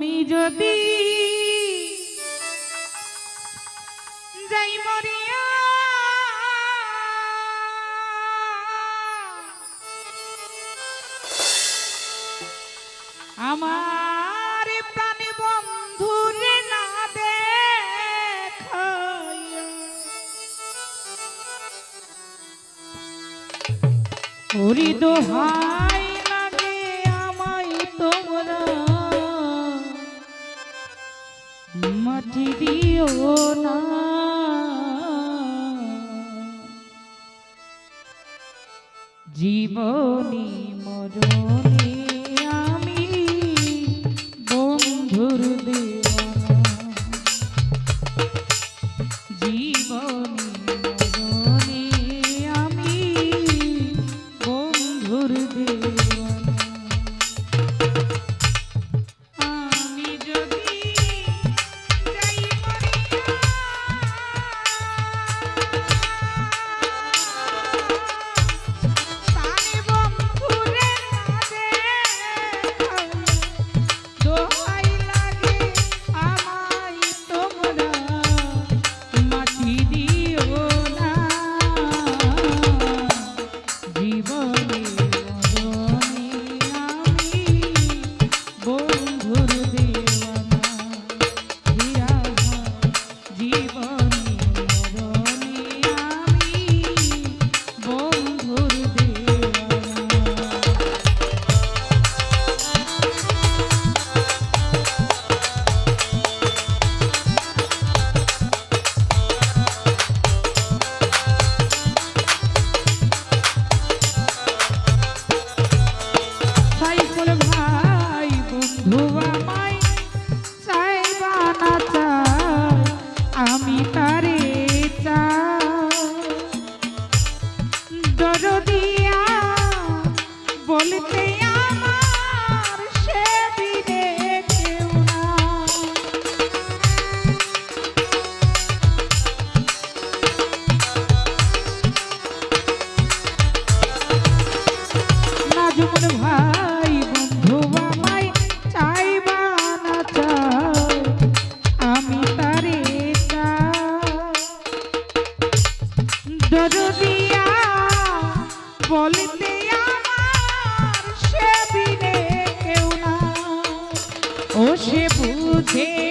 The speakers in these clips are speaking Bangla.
আমি যদি যাই মরিয়া আমার প্রাণ বন্ধু রে না দেখাই ওরি দোহাই মাটি না। জীবনী আমি দেওয়া জীবনী ও সে বুঝে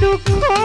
দুঃখ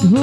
বন্ধু